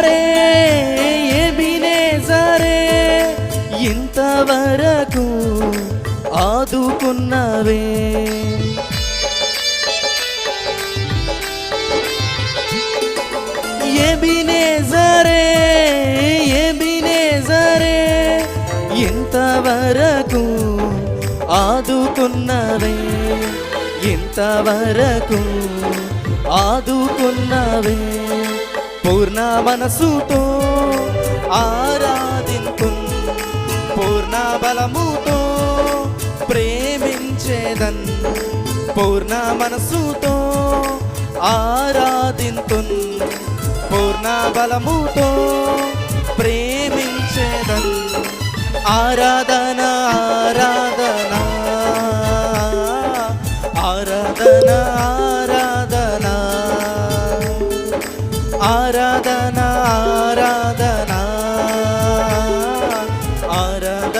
ఎబినేజరే ఎబినేజరే ఇంతవరకు ఆదుకున్నవే. ఎబినేజరే ఎబినేజరే ఇంతవరకు ఆదుకున్నవే. ఇంతవరకు ఆదుకున్నవే. పూర్ణ మనసుతో ఆరాధింతు పూర్ణ బలముతో ప్రేమించేదన్ పూర్ణ మనసుతో ఆరాధింతున్ పూర్ణ బలముతో ప్రేమించేదన్. ఆరాధన ఆరాధన ఆరాధన ఆరాధన ఆరాధన.